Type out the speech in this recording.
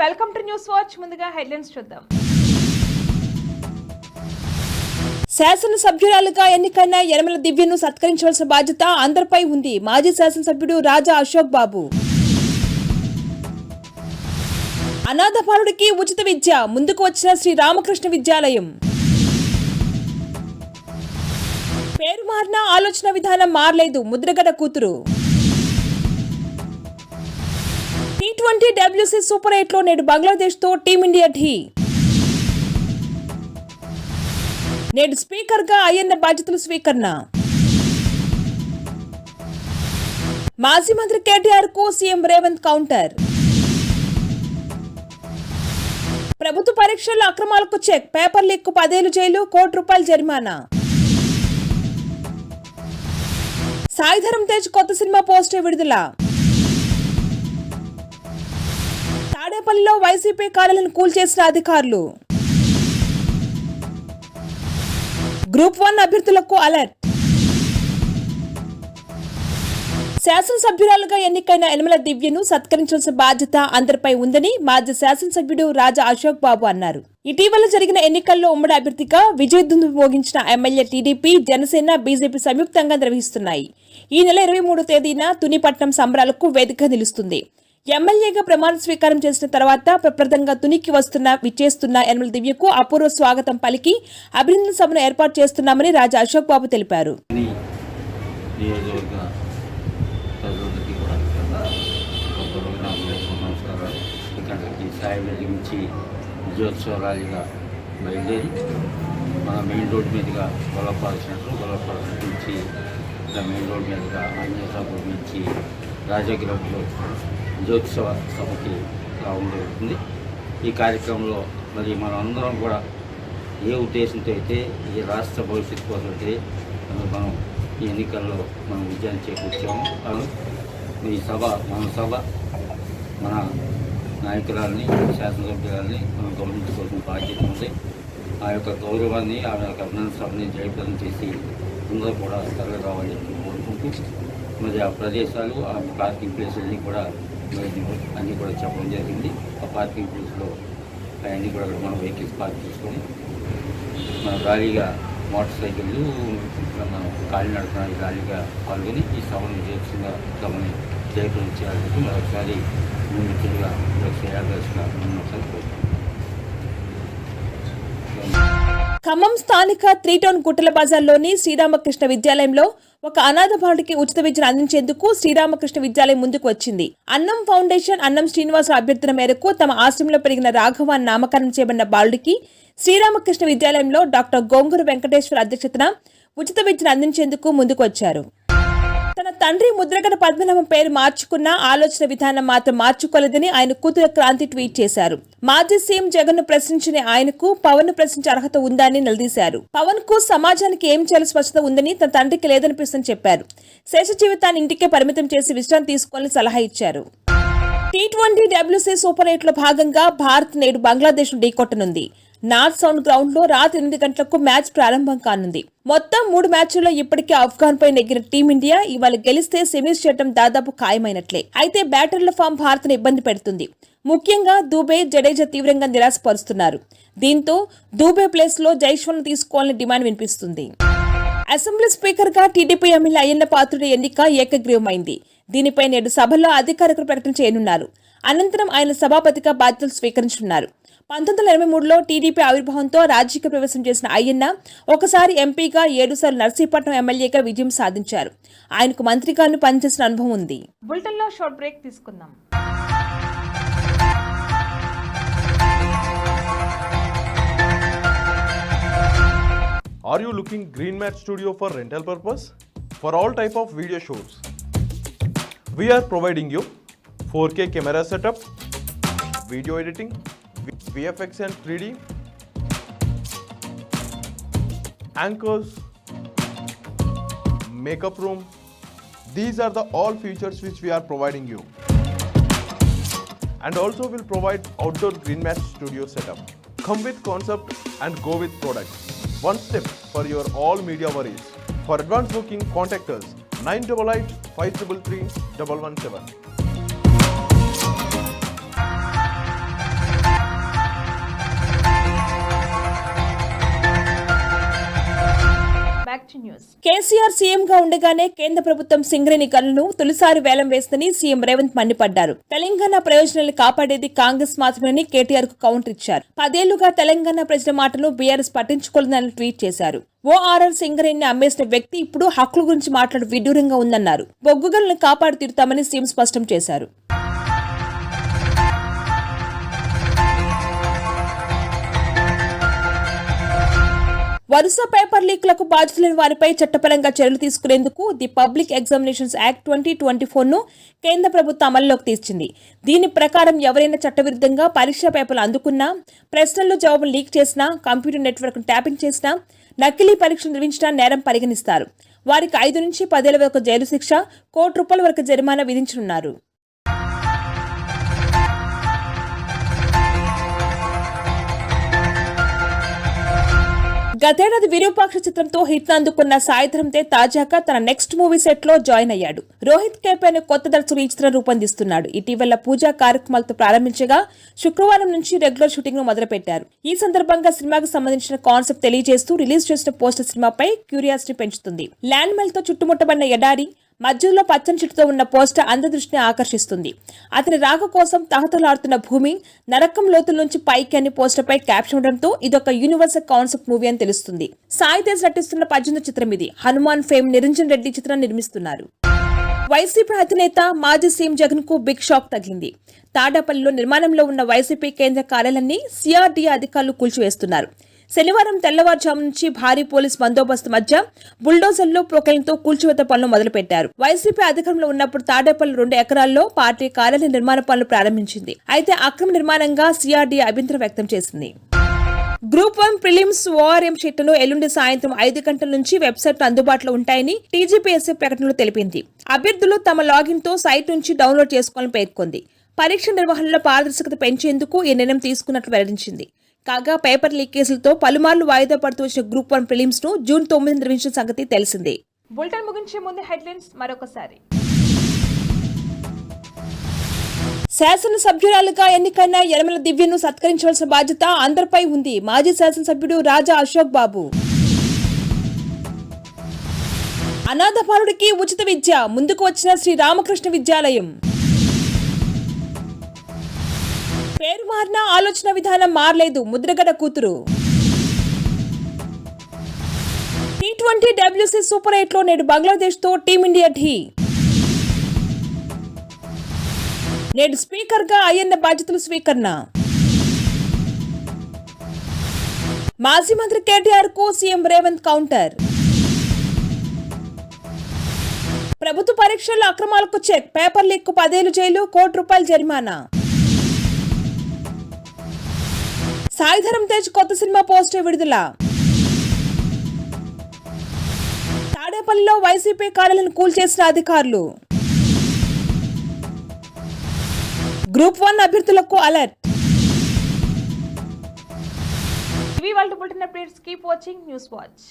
Welcome to news watch. ముందుగా headlines చూద్దాం. శాసనసభ్యురాలుగా ఎన్నికైన యనమల దివ్యను సత్కరించవలసిన బాధ్యత అందరిపై ఉంది. మాజీ శాసనసభ్యుడు రాజా అశోక్ బాబు. అనాథ బాలుడికి ఉచిత విద్య. ముందుకు వచ్చిన శ్రీ రామకృష్ణ విద్యాలయం. పేరు మారిన ఆలోచన విధానం మారలేదు. ముద్రగడ కూతురు. ట్వంటీ డబ్ల్యూసీ సూపర్ ఎయిట్లో నేడు బంగ్లాదేశ్తో టీమిండియా ఢీ. నేడు స్పీకర్గా అయ్యన్న బాధ్యతలు స్వీకరణ. మాజీ మంత్రి కేటీఆర్కు సీఎం రేవంత్ కౌంటర్. ప్రభుత్వ పరీక్షల్లో అక్రమాలకు చెక్ పేపర్ లీక్కు పదేలు జైలు కోటి రూపాయల జరిమానా. సాయిధరం తేజ్ కొత్త సినిమా పోస్టర్ విడుదల. తాడేపల్లిలో వైసీపీ కార్యాలను కూల్చేసిన అధికారులు. గ్రూప్ వన్ అభ్యర్థులకు అలర్ట్. శాసనసభ్యురాలుగా ఎన్నికైన యనమల దివ్యను సత్కరించాల్సిన బాధ్యత అందరిపై ఉందని మాజీ శాసనసభ్యుడు రాజా అశోక్ బాబు అన్నారు. ఇటీవల జరిగిన ఎన్నికల్లో ఉమ్మడి అభ్యర్థిగా విజయదుందు మోగించిన ఎమ్మెల్యే టీడీపీ జనసేన బీజేపీ సంయుక్తంగా నిర్వహిస్తున్నాయి. ఈ నెల ఇరవై మూడు తేదీన తునిపట్నం సంబరాలకు వేదిక నిలుస్తుంది. ఎమ్మెల్యేగా ప్రమాణ స్వీకారం చేసిన తర్వాత ప్రప్రదంగా తునికి వస్తున్న విచ్చేస్తున్న యనమల దివ్యకు అపూర్వ స్వాగతం పలికి అభినందన సభను ఏర్పాటు చేస్తున్నామని రాజా అశోక్ బాబు తెలిపారు. మన మెయిన్ రోడ్ మీదుగా గొల్లపాల సెంటర్ గొల్లపాల సెంటర్ నుంచి మెయిన్ రోడ్ మీదుగా ఆంజనేయ నుంచి రాజగిరంలో విజయోత్సవ సభకి రావడం జరుగుతుంది. ఈ కార్యక్రమంలో మరి మనం అందరం కూడా ఏ ఉద్దేశంతో అయితే ఈ రాష్ట్ర భవిష్యత్తు కోసం అయితే మనం ఈ ఎన్నికల్లో మనం విజయాన్ని చేకూర్చాము. కాను ఈ సభ మన సభ మన నాయకురాలని శాసనసభ్యురాలని మనం గౌరవించుకోవాల్సిన బాధ్యత ఉంది. ఆ యొక్క గౌరవాన్ని ఆ యొక్క అభినందన సభని జయప్రదం చేసి అందరూ కూడా తరలి రావాలని కోరుకుంటూ మరి ఆ ప్రదేశాలు ఆ పార్కింగ్ ప్లేసులన్నీ కూడా అన్నీ కూడా చెప్పడం జరిగింది. ఆ పార్కింగ్ ప్లేస్లో అవన్నీ కూడా మనం వెహికల్స్ పార్క్ చేసుకొని మన ర్యాలీగా మోటార్ సైకిళ్ళు మన ఖాళీ ఈ ర్యాలీగా పాల్గొని ఈ సభను విజయవంతంగా తమని జయప్రదం చేయాలని మరొకసారి మిత్రులుగా చేయాల్సిన ఒకసారి కోరుతున్నాను. ఖమ్మం స్థానిక త్రీ టౌన్ గుట్టల బజార్లోని శ్రీరామకృష్ణ విద్యాలయంలో ఒక అనాథ బాలుడికి ఉచిత విద్యను అందించేందుకు శ్రీరామకృష్ణ విద్యాలయం ముందుకు వచ్చింది. అన్నం ఫౌండేషన్ అన్నం శ్రీనివాస అభ్యర్థన మేరకు తమ ఆశ్రమంలో పెరిగిన రాఘవ నామకరణం చేయబడిన బాలుడికి శ్రీరామకృష్ణ విద్యాలయంలో డాక్టర్ గోంగూరు వెంకటేశ్వర అధ్యక్షతన ఉచిత విద్యను అందించేందుకు ముందుకు వచ్చారు. తన తండ్రి ముద్రగడ పద్మనాభం పేరు మార్చుకున్న ఆలోచన విధానం మాత్రం మార్చుకోలేదని ఆయన కూతురు క్రాంతి ట్వీట్ చేశారు. మాజీ సీఎం జగన్ను ప్రశ్నించిన ఆయనకు పవన్ను ప్రశ్నించే అర్హత ఉందని నిలదీశారు. పవన్కు సమాజానికి ఏం చేయాలి స్వచ్ఛత ఉందని తన తండ్రికి లేదనిపిస్తుందని చెప్పారు. శేష జీవితాన్ని ఇంటికే పరిమితం చేసి విశ్రాంతి తీసుకోవాలని సలహా ఇచ్చారు. టీ ట్వంటీ డబ్ల్యూసీ సూపర్ ఎయిట్లో భాగంగా భారత్ నేడు బంగ్లాదేశ్ను ఢీకొట్టనుంది. నార్త్ సౌండ్ గ్రౌండ్లో రాత్రి ఎనిమిది గంటలకు మ్యాచ్ ప్రారంభం కానుంది. మొత్తం మూడు మ్యాచ్ల్లో ఇప్పటికే ఆఫ్ఘాన్ పై నెగ్గిన టీమిండియా ఇవాళ గెలిస్తే సెమీస్ చేయడం దాదాపు ఖాయమైనట్లే. అయితే బ్యాటర్ల ఫామ్ భారత్ను ఇబ్బంది పెడుతుంది. ముఖ్యంగా దూబే జడేజా తీవ్రంగా నిరాశపరుస్తున్నారు. దీంతో దూబే ప్లేస్లో తీసుకోవాలని డిమాండ్ వినిపిస్తుంది. అసెంబ్లీ స్పీకర్గా టీడీపీ ఎమ్మెల్యే అయ్యన్న పాత్రుడి ఎన్నిక ఏకగ్రీవమైంది. దీనిపై నేడు సభలో అధికారిక ప్రకటన చేయనున్నారు. అనంతరం ఆయన సభాపతిగా బాధ్యతలు స్వీకరించనున్నారు. పంతొమ్మిది వందల ఎనభై మూడులో టీడీపీ ఆవిర్భావంతో రాజకీయ ప్రవేశం చేసిన అయ్యన్న ఒకసారి ఎంపీగా ఏడుసార్లు నర్సీపట్నం ఎమ్మెల్యేగా విజయం సాధించారు ఆయనకు మంత్రిగాను పనిచేసిన అనుభవం ఉంది బులెటిన్లో షార్ట్ బ్రేక్ తీసుకుందాం Are you looking Green Mat Studio for rental purpose? For all type of video shoots. We are providing you 4K camera setup, video editing, VFX and 3D, anchors, makeup room. These are the all features which we are providing you. And also will provide outdoor Green Mat Studio setup. Come with concept and go with product. One step for your all media worries. For advance booking, contact us 988 533 117. న్యూస్. KCR CM గా ఉండగానే కేంద్ర ప్రభుత్వం సింగరేణి గనులను తొలిసారి వేలం వేస్తుందని CM Revanth మండిపడ్డారు. తెలంగాణ ప్రయోజనాలు కాపాడేది కాంగ్రెస్ మాత్రమేనని కేటీఆర్కు కౌంటర్ ఇచ్చారు. పదేళ్ళుగా తెలంగాణ ప్రజల మాటలు బీఆర్ఎస్ పట్టించుకోలేదని ట్వీట్ చేశారు. ఓఆర్ఆర్ సింగరేణిని అమ్మేసిన వ్యక్తి ఇప్పుడు హక్కుల గురించి మాట్లాడు విడ్డూరంగా ఉందన్నారు. బొగ్గుగలను కాపాడు తీరుతామని సీఎం స్పష్టం చేశారు. వరుస పేపర్ లీక్లకు బాధ్యులైన వారిపై చట్టపరంగా చర్యలు తీసుకునేందుకు the public examinations act twenty twenty ఫోర్ను కేంద్ర ప్రభుత్వం అమల్లోకి తెచ్చింది దీని ప్రకారం ఎవరైనా చట్టవిరుద్ధంగా పరీక్షా పేపర్లు అందుకున్నా ప్రశ్నల్లో జవాబులు లీక్ చేసినా కంప్యూటర్ నెట్వర్క్ను ట్యాపింగ్ చేసినా నకిలీ పరీక్షలు నిర్వహించిన నేరం పరిగణిస్తారు. వారికి ఐదు నుంచి పదేళ్ళ వరకు జైలు శిక్ష కోటి రూపాయల వరకు జరిమానా విధించనున్నారు. గతేడాది విరూపాక్ష చిత్రంతో హిట్ అందుకున్న సాయిధరంతే తాజాగా తన నెక్స్ట్ మూవీ సెట్లో జాయిన్ అయ్యాడు. రోహిత్ కేపేను కొత్త దర్శకుడు ఈ చిత్రం రూపొందిస్తున్నాడు. ఇటీవల పూజా కార్యక్రమాలతో ప్రారంభించగా శుక్రవారం నుంచి రెగ్యులర్ షూటింగ్ను మొదలుపెట్టారు. ఈ సందర్భంగా సినిమాకు సంబంధించిన కాన్సెప్ట్ తెలియజేస్తూ రిలీజ్ చేసిన పోస్టర్ సినిమాపై క్యూరియాసిటీ పెంచుతుంది. ల్యాండ్ మైల్తో చుట్టుముట్టబడిన ఎడారి మధ్యలో పచ్చని చెట్టుతో ఉన్న పోస్టర్ అందదృష్టిని ఆకర్షిస్తుంది. అతని రాక కోసం తహతలాడుతున్న భూమి నరకం లోతుల నుంచి పైకి అని పోస్టర్పై క్యాప్షన్ ఉండడంతో ఇదొక యూనివర్సల్ కాన్సెప్ట్ మూవీ అని తెలుస్తుంది. సాయి తేజ్ నటిస్తున్న పద్దెనిమిది చిత్రం ఇది. హనుమాన్ ఫేమ్ నిరంజన్ రెడ్డి చిత్రం నిర్మిస్తున్నారు. వైసీపీ అధినేత మాజీ సీఎం జగన్కు బిగ్ షాక్ తగిలింది. తాడేపల్లిలో నిర్మాణంలో ఉన్న వైసీపీ కేంద్ర కార్యాలయాన్ని సిఆర్డీఏ అధికారులు కూల్చివేస్తున్నారు. శనివారం తెల్లవారుజాము నుంచి భారీ పోలీస్ బందోబస్తు మధ్య బుల్డోజర్లు ప్రొకైన్తో కూల్చివేత పనులు మొదలుపెట్టారు. వైసీపీ అధికారంలో ఉన్నప్పుడు తాడేపల్లి రెండు ఎకరాల్లో పార్టీ కార్యాలయ నిర్మాణ పనులు ప్రారంభించింది. అయితే అక్రమ నిర్మాణంగా సిఆర్డీ అభ్యంతరం వ్యక్తం చేసింది. గ్రూప్ వన్ ప్రిలిమ్స్ ఓఆర్ఎం షీట్లను ఎల్లుండి సాయంత్రం ఐదు గంటల నుంచి వెబ్సైట్ అందుబాటులో ఉంటాయని టీజీపీఎస్సీ ప్రకటనలో తెలిపింది. అభ్యర్థులు తమ లాగిన్తో సైట్ నుంచి డౌన్లోడ్ చేసుకోవాలని పేర్కొంది. పరీక్ష నిర్వహణలో పారదర్శకత పెంచేందుకు ఈ నిర్ణయం తీసుకున్నట్లు వెల్లడించింది. కాగా పేపర్ లీకేజీలతో పలుమార్లు వాయిదా పడుతూ వచ్చిన గ్రూప్ వన్ ప్రిలిమ్స్ను జూన్ తొమ్మిది నిర్వహించిన సంగతి తెలిసిందే. బులెటిన్ ముగించే ముందు హెడ్లైన్స్ మరొకసారి. శాసనసభ్యురాలుగా ఎన్నికైన యనమల దివ్యను సత్కరించవలసిన బాధ్యత అందరిపై ఉంది. మాజీ శాసనసభ్యుడు రాజా అశోక్ బాబు. అనాథ బాలుడికి ఉచిత విద్య. ముందుకు వచ్చిన శ్రీ రామకృష్ణ విద్యాలయం. మారినా ఆలోచన విధానం మారలేదు. ముద్రగడ కూతురు. టీ ట్వంటీ డబ్ల్యూసీ సూపర్ ఎయిట్లో నేడు బంగ్లాదేశ్తో టీమిండియా ఢీ. నేడు స్పీకర్గా అయ్యన్న బాధ్యతలు స్వీకరణ. మాజీ మంత్రి కేటీఆర్కు సీఎం రేవంత్ కౌంటర్. ప్రభుత్వ పరీక్షల్లో అక్రమాలకు చెక్. పేపర్ లీక్కు పదేలు జైలు కోటి రూపాయల జరిమానా. సాయిధరం తేజ్ కొత్త సినిమా పోస్టర్ విడుదల. తాడేపల్లిలో వైసీపీ కార్యాలను కూల్చేసిన అధికారులు. గ్రూప్ వన్ అభ్యర్థులకు అలర్ట్. ఇవి వాళ్ళ bulletin updates keep watching news watch